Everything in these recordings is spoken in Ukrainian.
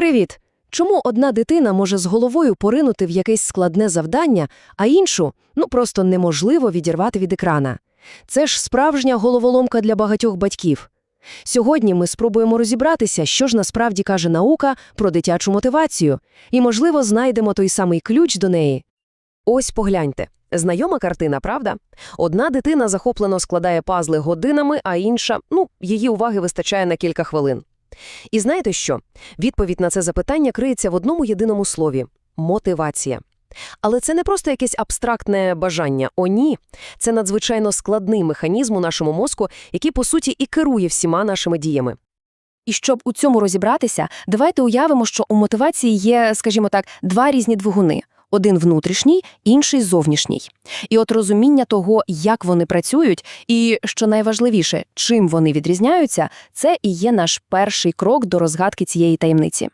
Привіт! Чому одна дитина може з головою поринути в якесь складне завдання, а іншу ну просто неможливо відірвати від екрана? Це ж справжня головоломка для багатьох батьків. Сьогодні ми спробуємо розібратися, що ж насправді каже наука про дитячу мотивацію, і, можливо, знайдемо той самий ключ до неї. Ось погляньте. Знайома картина, правда? Одна дитина захоплено складає пазли годинами, а інша, ну, її уваги вистачає на кілька хвилин. І знаєте що? Відповідь на це запитання криється в одному єдиному слові – мотивація. Але це не просто якесь абстрактне бажання. О, ні. Це надзвичайно складний механізм у нашому мозку, який, по суті, і керує всіма нашими діями. І щоб у цьому розібратися, давайте уявимо, що у мотивації є, скажімо так, два різні двигуни. Один внутрішній, інший зовнішній. І от розуміння того, як вони працюють, і, що найважливіше, чим вони відрізняються, це і є наш перший крок до розгадки цієї таємниці.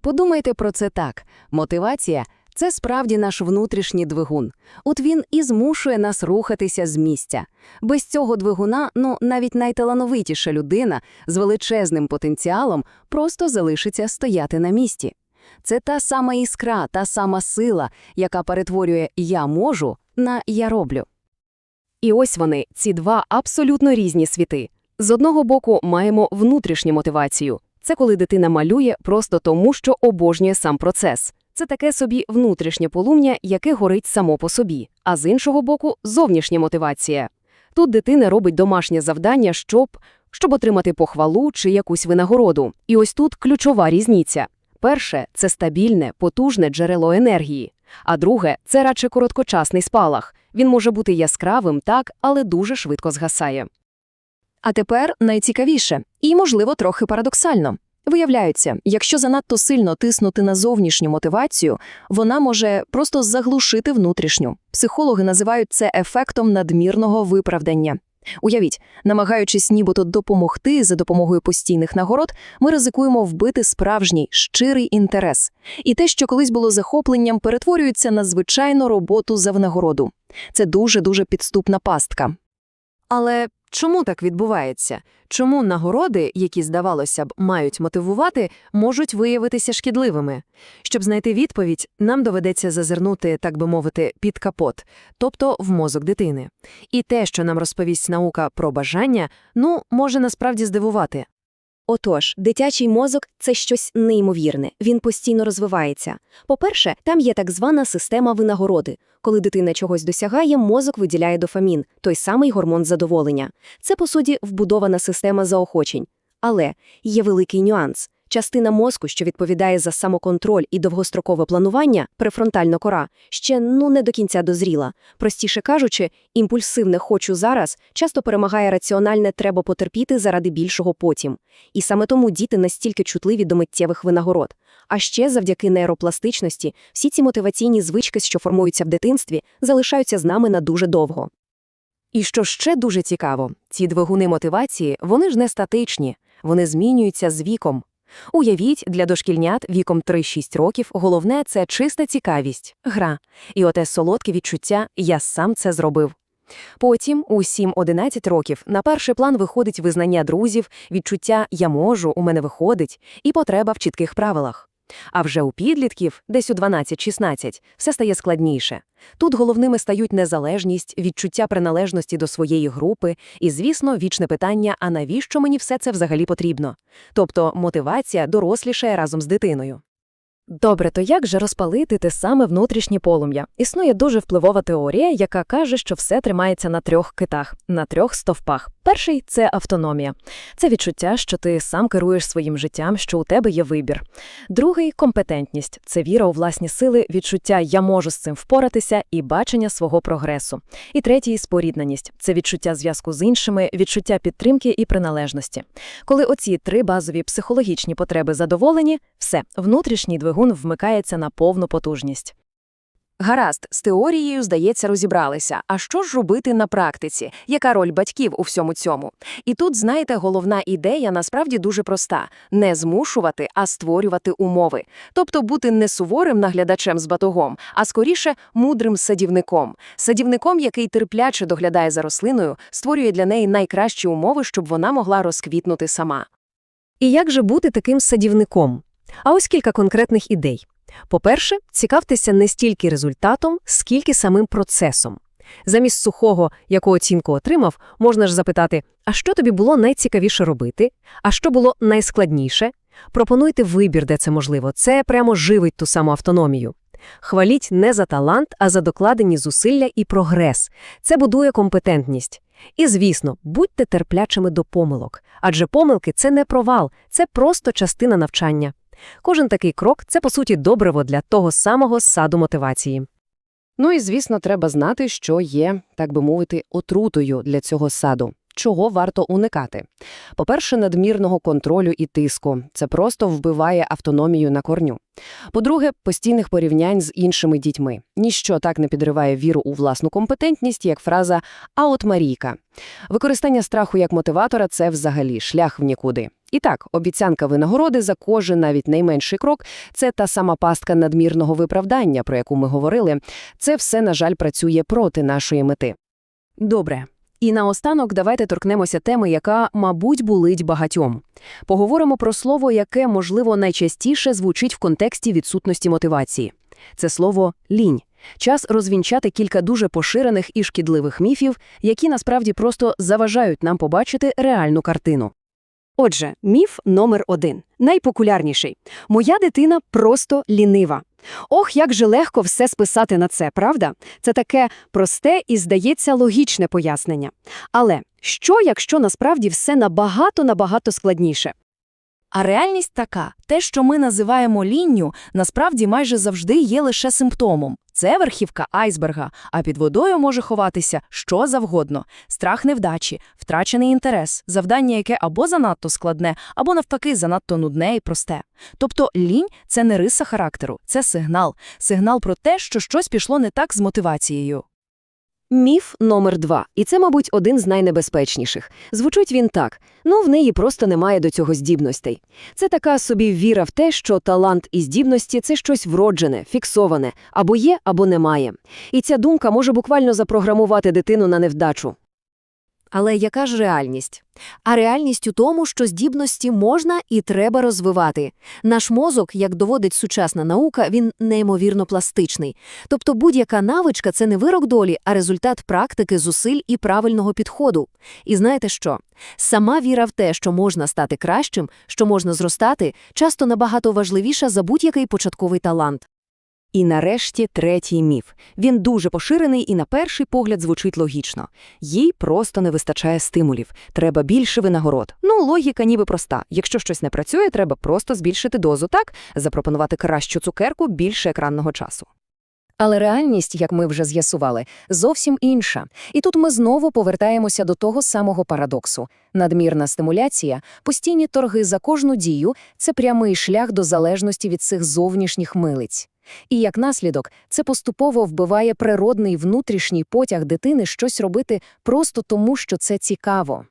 Подумайте про це так. Мотивація – це справді наш внутрішній двигун. От він і змушує нас рухатися з місця. Без цього двигуна, ну, навіть найталановитіша людина з величезним потенціалом просто залишиться стояти на місці. Це та сама іскра, та сама сила, яка перетворює «я можу» на «я роблю». І ось вони, ці два абсолютно різні світи. З одного боку, маємо внутрішню мотивацію. Це коли дитина малює просто тому, що обожнює сам процес. Це таке собі внутрішнє полум'я, яке горить само по собі. А з іншого боку, зовнішня мотивація. Тут дитина робить домашнє завдання, щоб, щоб отримати похвалу чи якусь винагороду. І ось тут ключова різниця. Перше – це стабільне, потужне джерело енергії. А друге – це радше короткочасний спалах. Він може бути яскравим, так, але дуже швидко згасає. А тепер найцікавіше і, можливо, трохи парадоксально. Виявляється, якщо занадто сильно тиснути на зовнішню мотивацію, вона може просто заглушити внутрішню. Психологи називають це ефектом надмірного виправдання. Уявіть, намагаючись нібито допомогти за допомогою постійних нагород, ми ризикуємо вбити справжній, щирий інтерес. І те, що колись було захопленням, перетворюється на звичайну роботу за внагороду. Це дуже-дуже підступна пастка. Але чому так відбувається? Чому нагороди, які, здавалося б, мають мотивувати, можуть виявитися шкідливими? Щоб знайти відповідь, нам доведеться зазирнути, так би мовити, під капот, тобто в мозок дитини. І те, що нам розповість наука про бажання, ну, може насправді здивувати. Отож, дитячий мозок це щось неймовірне, він постійно розвивається. По-перше, там є так звана система винагороди. Коли дитина чогось досягає, мозок виділяє дофамін, той самий гормон задоволення. Це, по суті, вбудована система заохочень. Але є великий нюанс. Частина мозку, що відповідає за самоконтроль і довгострокове планування, префронтальна кора, ще ну не до кінця дозріла. Простіше кажучи, імпульсивне «хочу зараз» часто перемагає раціональне «треба потерпіти заради більшого потім». І саме тому діти настільки чутливі до миттєвих винагород. А ще завдяки нейропластичності всі ці мотиваційні звички, що формуються в дитинстві, залишаються з нами на дуже довго. І що ще дуже цікаво, ці двигуни мотивації, вони ж не статичні, вони змінюються з віком. Уявіть, для дошкільнят віком 3-6 років головне – це чиста цікавість, гра. І оте солодке відчуття «я сам це зробив». Потім, у 7-11 років, на перший план виходить визнання друзів, відчуття «я можу, у мене виходить» і потреба в чітких правилах. А вже у підлітків, десь у 12-16, все стає складніше. Тут головними стають незалежність, відчуття приналежності до своєї групи і, звісно, вічне питання, а навіщо мені все це взагалі потрібно? Тобто мотивація дорослішає разом з дитиною. Добре, то як же розпалити те саме внутрішнє полум'я? Існує дуже впливова теорія, яка каже, що все тримається на трьох китах, на трьох стовпах. Перший це автономія. Це відчуття, що ти сам керуєш своїм життям, що у тебе є вибір. Другий компетентність це віра у власні сили, відчуття я можу з цим впоратися і бачення свого прогресу. І третій спорідненість це відчуття зв'язку з іншими, відчуття підтримки і приналежності. Коли оці три базові психологічні потреби задоволені, все внутрішній двигун вмикається на повну потужність. Гаразд, з теорією, здається, розібралися. А що ж робити на практиці? Яка роль батьків у всьому цьому? І тут, знаєте, головна ідея насправді дуже проста: не змушувати, а створювати умови. Тобто бути не суворим наглядачем з батогом, а скоріше мудрим садівником. Садівником, який терпляче доглядає за рослиною, створює для неї найкращі умови, щоб вона могла розквітнути сама. І як же бути таким садівником? А ось кілька конкретних ідей. По-перше, цікавтеся не стільки результатом, скільки самим процесом. Замість сухого, яку оцінку отримав, можна ж запитати, а що тобі було найцікавіше робити, а що було найскладніше? Пропонуйте вибір, де це можливо. Це прямо живить ту саму автономію. Хваліть не за талант, а за докладені зусилля і прогрес. Це будує компетентність. І, звісно, будьте терплячими до помилок, адже помилки – це не провал, це просто частина навчання. Кожен такий крок – це, по суті, добриво для того самого саду мотивації. Ну і, звісно, треба знати, що є, так би мовити, отрутою для цього саду. Чого варто уникати? По-перше, надмірного контролю і тиску. Це просто вбиває автономію на корню. По-друге, постійних порівнянь з іншими дітьми. Ніщо так не підриває віру у власну компетентність, як фраза «а от Марійка». Використання страху як мотиватора – це взагалі шлях в нікуди. І так, обіцянка винагороди за кожен навіть найменший крок – це та сама пастка надмірного виправдання, про яку ми говорили. Це все, на жаль, працює проти нашої мети. Добре. І наостанок давайте торкнемося теми, яка, мабуть, болить багатьом. Поговоримо про слово, яке, можливо, найчастіше звучить в контексті відсутності мотивації. Це слово «лінь». Час розвінчати кілька дуже поширених і шкідливих міфів, які насправді просто заважають нам побачити реальну картину. Отже, міф номер один, найпопулярніший. Моя дитина просто лінива. Ох, як же легко все списати на це, правда? Це таке просте і, здається, логічне пояснення. Але що, якщо насправді все набагато-набагато складніше? А реальність така: те, що ми називаємо лінню, насправді майже завжди є лише симптомом. Це верхівка айсберга, а під водою може ховатися що завгодно: страх невдачі, втрачений інтерес, завдання, яке або занадто складне, або навпаки занадто нудне і просте. Тобто лінь це не риса характеру, це сигнал, сигнал про те, що щось пішло не так з мотивацією. Міф номер два, і це, мабуть, один з найнебезпечніших. Звучить він так: ну, в неї просто немає до цього здібностей. Це така собі віра в те, що талант і здібності це щось вроджене, фіксоване, або є, або немає. І ця думка може буквально запрограмувати дитину на невдачу. Але яка ж реальність? А реальність у тому, що здібності можна і треба розвивати. Наш мозок, як доводить сучасна наука, він неймовірно пластичний. Тобто будь-яка навичка – це не вирок долі, а результат практики, зусиль і правильного підходу. І знаєте що? Сама віра в те, що можна стати кращим, що можна зростати, часто набагато важливіша за будь-який початковий талант. І нарешті третій міф. Він дуже поширений і на перший погляд звучить логічно. Їй просто не вистачає стимулів. Треба більше винагород. Ну, логіка ніби проста. Якщо щось не працює, треба просто збільшити дозу так, запропонувати кращу цукерку, більше екранного часу. Але реальність, як ми вже з'ясували, зовсім інша. І тут ми знову повертаємося до того самого парадоксу. Надмірна стимуляція, постійні торги за кожну дію – це прямий шлях до залежності від цих зовнішніх милиць. І як наслідок, це поступово вбиває природний внутрішній потяг дитини щось робити просто тому, що це цікаво.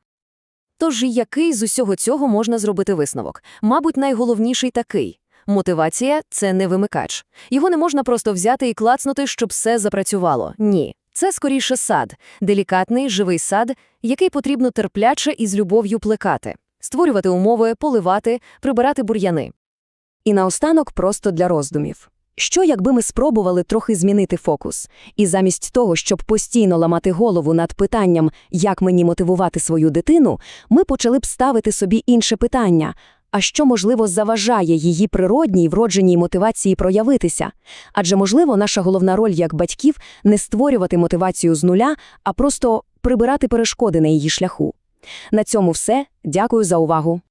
Тож який з усього цього можна зробити висновок? Мабуть, найголовніший такий. Мотивація – це не вимикач. Його не можна просто взяти і клацнути, щоб все запрацювало. Ні. Це скоріше сад, делікатний, живий сад, який потрібно терпляче і з любов'ю плекати, створювати умови, поливати, прибирати бур'яни. І наостанок просто для роздумів. Що, якби ми спробували трохи змінити фокус? І замість того, щоб постійно ламати голову над питанням, як мені мотивувати свою дитину, ми почали б ставити собі інше питання – а що, можливо, заважає її природній вродженій мотивації проявитися? Адже, можливо, наша головна роль як батьків – не створювати мотивацію з нуля, а просто прибирати перешкоди на її шляху. На цьому все. Дякую за увагу.